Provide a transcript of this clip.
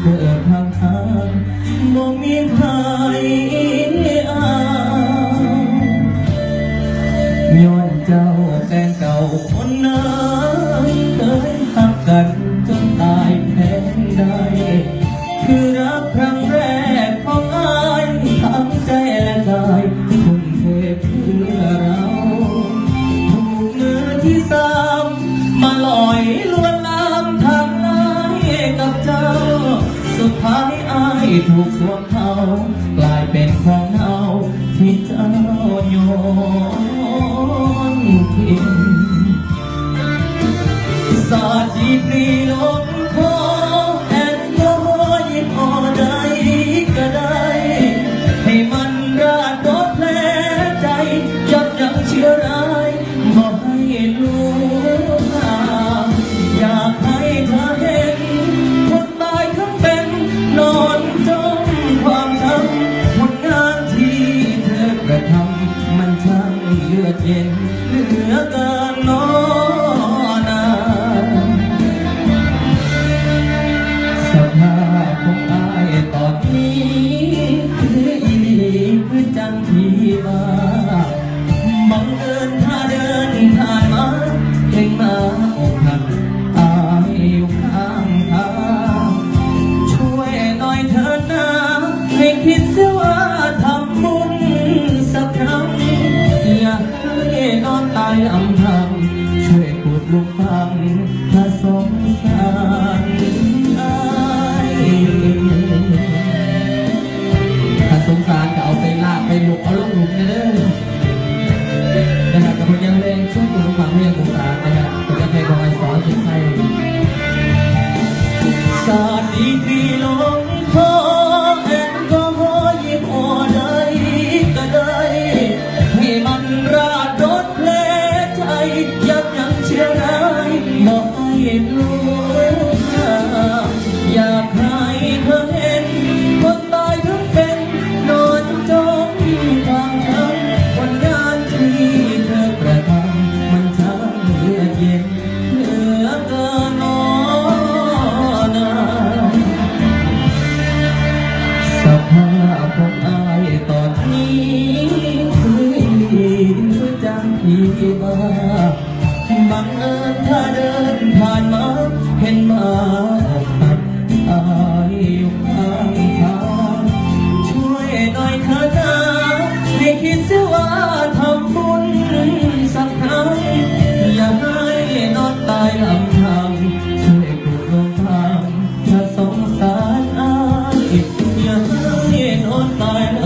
เกิดทางทางบ่มีใครอ้างย้อนเจ้าแฟนเก่าคนนั้น ที่ถูกสวมเขากลายเป็นของเฮาที่เจ้าโยนทิ้งสาดจีปรีลง อยู่ข้างทางช่วยหน่อยเถิดนะให้คิดเสียว่าทำบุญสักครั้งอย่าให้นอนตายลำพังช่วยกดลูกฟังถ้าสงสารถ้าสงสารก็เอาไปลากไปหลุกเอาลงหลุมเด้อนะครับกับคนยังเลงช่วยกดลูกฟังเรียนสงสารนะครับคนยังเคยบอกให้สอนสิ่งไทย ของอายตอนนี้คือดีคือจังที่บ้าบังเอิญถ้าเดินผ่านมา เห็นมาตัดอายอยู่ข้างทางช่วยหน่อยเถิดนะให้คิดเสียว่าทำบุญสักครั้งอย่าให้นอนตายลำพังช่วยปลุกลมทางถ้าสงสารอายอย่า ให้นอนตายล